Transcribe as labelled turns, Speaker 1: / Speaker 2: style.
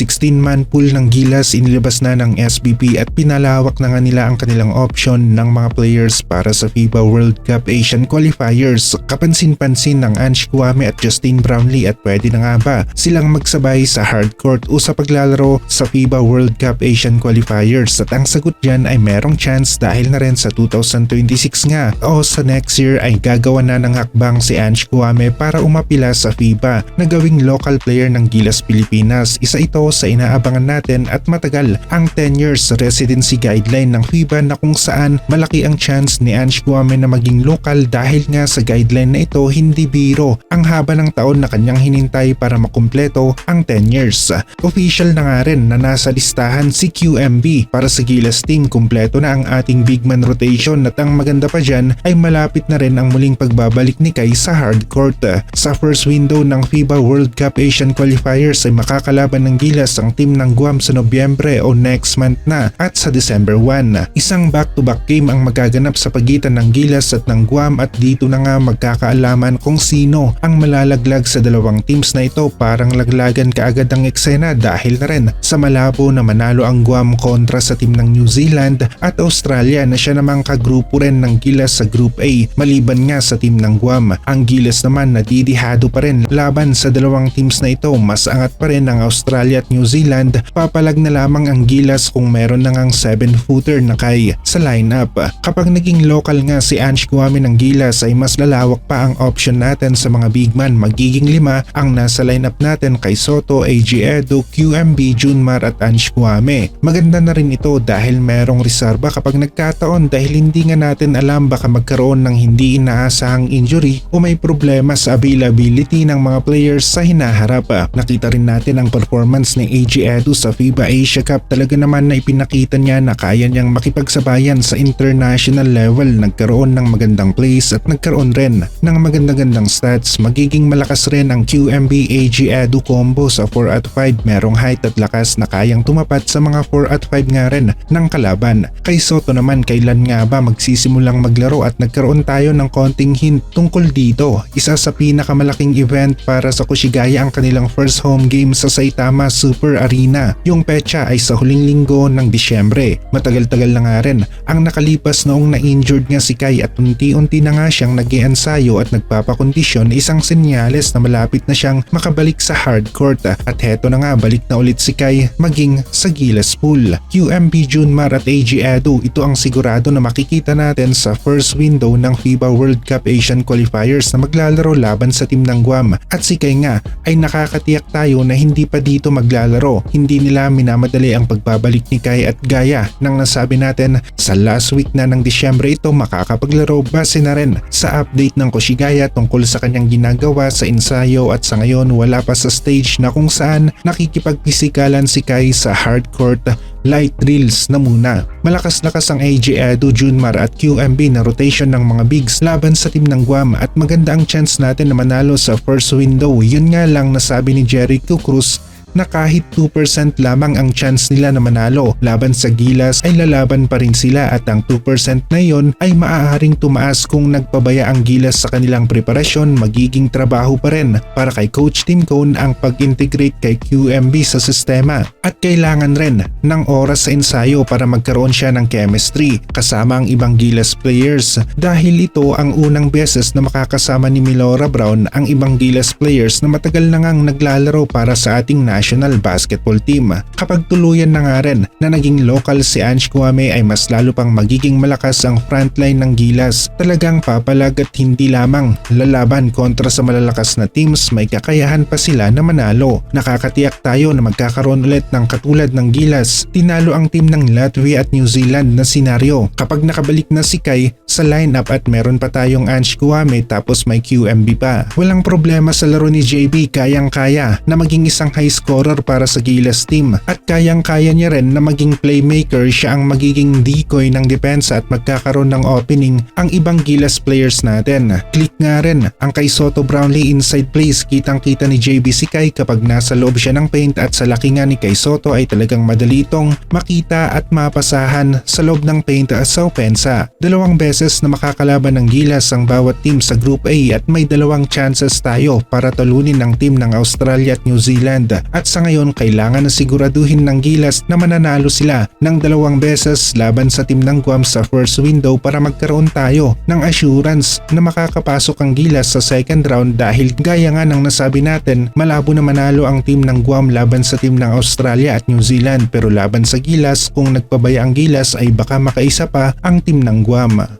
Speaker 1: 16-man pool ng Gilas inilabas na ng SBP at pinalawak na nga nila ang kanilang option ng mga players para sa FIBA World Cup Asian Qualifiers. Kapansin-pansin ng Ange Kwame at Justine Brownlee at pwede na nga ba silang magsabay sa hardcourt o sa paglalaro sa FIBA World Cup Asian Qualifiers at ang sagot dyan ay merong chance dahil na rin sa 2026 nga o sa next year ay gagawa na ng hakbang si Ange Kwame para umapila sa FIBA na gawing local player ng Gilas Pilipinas. Isa ito sa inaabangan natin at matagal ang 10 years residency guideline ng FIBA na kung saan malaki ang chance ni Ange Kwame na maging local dahil nga sa guideline na ito hindi biro ang haba ng taon na kanyang hinintay para makumpleto ang 10 years. Official na nga rin na nasa listahan si QMB para sa Gilas team kumpleto na ang ating big man rotation at ang maganda pa dyan ay malapit na rin ang muling pagbabalik ni Kai sa hardcourt. Sa first window ng FIBA World Cup Asian Qualifiers ay makakalaban ng Gilas ang team ng Guam sa Nobyembre o next month na at sa December 1. Isang back-to-back game ang magaganap sa pagitan ng Gilas at ng Guam at dito na nga magkakaalaman kung sino ang malalaglag sa dalawang teams na ito parang laglagan kaagad ang eksena dahil na rin sa malabo na manalo ang Guam kontra sa team ng New Zealand at Australia na siya namang kagrupo rin ng Gilas sa Group A maliban nga sa team ng Guam. Ang Gilas naman nadidihado pa rin laban sa dalawang teams na ito mas angat pa rin ang Australia at New Zealand papalag na lamang ang Gilas kung meron na ngang 7-footer na kay sa lineup. Kapag naging local nga si Ange Guame ng Gilas ay mas lalawak pa ang option natin sa mga big man magiging lima ang nasa lineup natin kay Soto, AG Edo, QMB, Junmar at Ange Guame. Maganda na rin ito dahil merong reserba kapag nagkataon dahil hindi nga natin alam baka magkaroon ng hindi inaasahang injury o may problema sa availability ng mga players sa hinaharap. Nakita rin natin ang performance ni AG Edo sa FIBA Asia Cup. Talaga naman na ipinakita niya na kaya niyang makipagsabayan sa international level. Nagkaroon ng magandang plays at nagkaroon rin ng magandang-gandang stats. Magiging malakas rin ang QMB AG Edu combo sa 4 at 5 merong height at lakas na kayang tumapat sa mga 4 at 5 nga rin ng kalaban. Kay Soto naman kailan nga ba magsisimulang maglaro at nagkaroon tayo ng konting hint tungkol dito. Isa sa pinakamalaking event para sa Kushigaya ang kanilang first home game sa Saitama Super Arena. Yung pecha ay sa huling linggo ng Disyembre. Matagal-tagal na nga rin ang nakalipas noong na-injured nga si Kai at unti-unti na nga siyang nag ensayo at nagpapakondisyon isang senyales na malapit na siyang makabalik sa hardcourt at heto na nga balik na ulit si Kai maging sa Gilas Pool. QMB Junmar at AG Edu ito ang sigurado na makikita natin sa first window ng FIBA World Cup Asian Qualifiers na maglalaro laban sa team ng Guam at si Kai nga ay nakakatiyak tayo na hindi pa dito maglalaro. Hindi nila minamadali ang pagbabalik ni Kai at gaya nang nasabi natin sa last week na ng Disyembre ito makakapaglaro base na rin sa update ng Koshigaya tungkol sa kanyang ginagawa sa ensayo at sa ngayon wala pa sa stage na kung saan nakikipagpisikalan si Kai sa hardcourt light drills na muna. Malakas-lakas ang AJ Edu, Junmar at QMB na rotation ng mga bigs laban sa team ng Guam at maganda ang chance natin na manalo sa first window. Yun nga lang nasabi ni Jericho Cruz na kahit 2% lamang ang chance nila na manalo. Laban sa Gilas ay lalaban pa rin sila at ang 2% na yon ay maaaring tumaas kung nagpabaya ang Gilas sa kanilang preparasyon magiging trabaho pa rin. Para kay Coach Tim Cone ang pag-integrate kay QMB sa sistema at kailangan rin ng oras sa ensayo para magkaroon siya ng chemistry kasama ang ibang Gilas players. Dahil ito ang unang beses na makakasama ni Milora Brown ang ibang Gilas players na matagal na ngang naglalaro para sa ating national basketball team. Kapag tuluyan na nga rin na naging local si Ange Kwame ay mas lalo pang magiging malakas ang frontline ng Gilas. Talagang papalag at hindi lamang lalaban kontra sa malalakas na teams may kakayahan pa sila na manalo. Nakakatiyak tayo na magkakaroon ulit ng katulad ng Gilas. Tinalo ang team ng Latvia at New Zealand na senaryo. Kapag nakabalik na si Kai sa lineup at meron pa tayong Ange Kwame tapos may QMB pa. Walang problema sa laro ni JB kayang-kaya na maging isang high scorer para sa Gilas team at kayang-kaya niya rin na maging playmaker siya ang magiging decoy ng depensa at magkakaroon ng opening ang ibang Gilas players natin. Click nga rin ang kay Soto Brownlee inside plays kitang kita ni JB Sikay kapag nasa loob siya ng paint at sa laki nga ni kay Soto ay talagang madali itong makita at mapasahan sa loob ng paint sa opensa. Dalawang beses na makakalaban ng Gilas ang bawat team sa Group A at may dalawang chances tayo para talunin ng team ng Australia at New Zealand at at sa ngayon kailangan na siguraduhin ng Gilas na mananalo sila ng dalawang beses laban sa team ng Guam sa first window para magkaroon tayo ng assurance na makakapasok ang Gilas sa second round dahil gaya nga ng nasabi natin malabo na manalo ang team ng Guam laban sa team ng Australia at New Zealand pero laban sa Gilas kung nagpabaya ang Gilas ay baka makaisa pa ang team ng Guam.